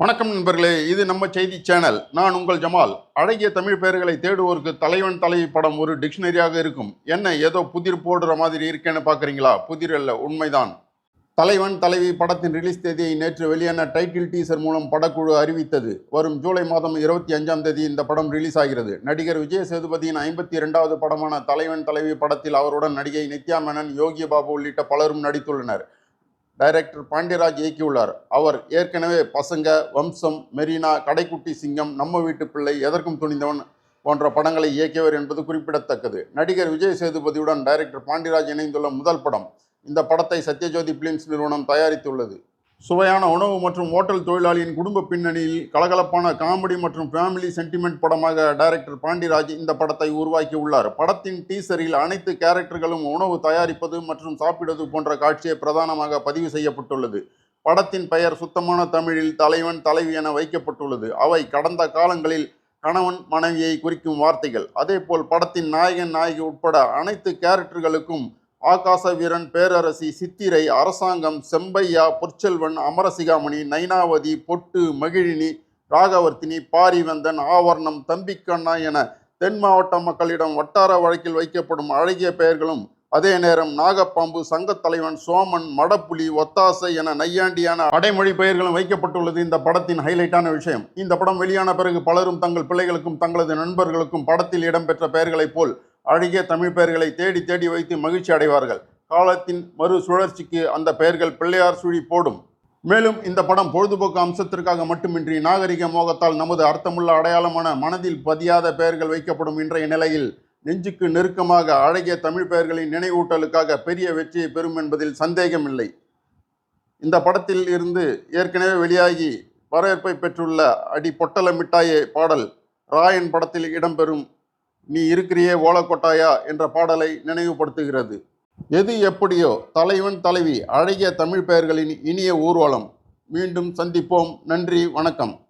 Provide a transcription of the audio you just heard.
வணக்கம் நண்பர்களே இது நம்ம செய்தி சேனல். நான் உங்கள் ஜமால். அழகிய தமிழ் பெயர்களை தேடுவோருக்கு தலைவன் தலைவி படம் ஒரு டிக்ஷனரியாக இருக்கும். என்ன ஏதோ புதிர் போடுற மாதிரி இருக்கேன்னு பார்க்குறீங்களா புதிர் அல்ல உண்மைதான். தலைவன் தலைவி படத்தின் ரிலீஸ் தேதியை நேற்று வெளியான டைட்டில் டீசர் மூலம் படக்குழு அறிவித்தது. வரும் ஜூலை மாதம் இருபத்தி அஞ்சாம் தேதி இந்த படம் ரிலீஸ் ஆகிறது. நடிகர் விஜய் சேதுபதியின் ஐம்பத்தி இரண்டாவது படமான தலைவன் தலைவி படத்தில் அவருடன் நடிகை நித்யா மேனன் யோகி பாபு உள்ளிட்ட பலரும் நடித்துள்ளனர். டைரக்டர் பாண்டியராஜ் இயக்கியுள்ளார். அவர் ஏற்கனவே பசங்க வம்சம் மெரினா கடைக்குட்டி சிங்கம் நம்ம வீட்டு பிள்ளை எதற்கும் துணிந்தவன் போன்ற படங்களை இயக்கியவர் என்பது குறிப்பிடத்தக்கது. நடிகர் விஜய் சேதுபதியுடன் டைரக்டர் பாண்டியராஜ் இணைந்துள்ள முதல் படம் இந்த படத்தை சத்யஜோதி பிலிம்ஸ் நிறுவனம் தயாரித்துள்ளது. சுவையான உணவு மற்றும் ஓட்டல் தொழிலாளியின் குடும்ப பின்னணியில் கலகலப்பான காமெடி மற்றும் ஃபேமிலி சென்டிமெண்ட் படமாக டைரக்டர் பாண்டிராஜ் இந்த படத்தை உருவாக்கி உள்ளார் படத்தின் டீசரில் அனைத்து கேரக்டர்களும் உணவு தயாரிப்பது மற்றும் சாப்பிடுவது போன்ற காட்சியை பிரதானமாக பதிவு செய்யப்பட்டுள்ளது. படத்தின் பெயர் சுத்தமான தமிழில் தலைவன் தலைவி என வைக்கப்பட்டுள்ளது. அவை கடந்த காலங்களில் கணவன் மனைவியை குறிக்கும் வார்த்தைகள். அதேபோல் படத்தின் நாயகன் நாயகி உட்பட அனைத்து கேரக்டர்களுக்கும் ஆகாச வீரன் பேரரசி சித்திரை அரசாங்கம் செம்பையா பொற்செல்வன் அமரசிகாமணி நைனாவதி பொட்டு மகிழினி ராகவர்த்தினி பாரிவந்தன் ஆவரணம் தம்பிக்கண்ணா என தென் மாவட்ட மக்களிடம் வட்டார வழக்கில் வைக்கப்படும் அழகிய பெயர்களும் அதே நேரம் நாகப்பாம்பு சங்கத்தலைவன் சோமன் மடப்புலி ஒத்தாசை என நையாண்டியான அடைமொழி பெயர்களும் வைக்கப்பட்டுள்ளது. இந்த படத்தின் ஹைலைட்டான விஷயம் இந்த படம் வெளியான பிறகு பலரும் தங்கள் பிள்ளைகளுக்கும் தங்களது நண்பர்களுக்கும் படத்தில் இடம்பெற்ற பெயர்களைப் போல் அழகிய தமிழ் பெயர்களை தேடி தேடி வைத்து மகிழ்ச்சி அடைவார்கள். காலத்தின் மறு சுழற்சிக்கு அந்த பெயர்கள் பிள்ளையார் சுழி போடும். மேலும் இந்த படம் பொழுதுபோக்கு அம்சத்திற்காக மட்டுமின்றி நாகரிக மோகத்தால் நமது அர்த்தமுள்ள அடையாளமான மனதில் பதியாத பெயர்கள் வைக்கப்படும் இன்றைய நிலையில் நெஞ்சுக்கு நெருக்கமாக அழகிய தமிழ் பெயர்களின் நினைவூட்டலுக்காக பெரிய வெற்றியை பெறும் என்பதில் சந்தேகமில்லை. இந்த படத்தில் இருந்து ஏற்கனவே வெளியாகி வரவேற்பை பெற்றுள்ள அடி பொட்டல மிட்டாயே பாடல் ராயன் படத்தில் இடம்பெறும் நீ இருக்கிறியே ஓலக்கொட்டாயா என்ற பாடலை நினைவுபடுத்துகிறது. எது எப்படியோ தலைவன் தலைவி அழகிய தமிழ் பெயர்களின் இனிய ஊர்வலம். மீண்டும் சந்திப்போம். நன்றி. வணக்கம்.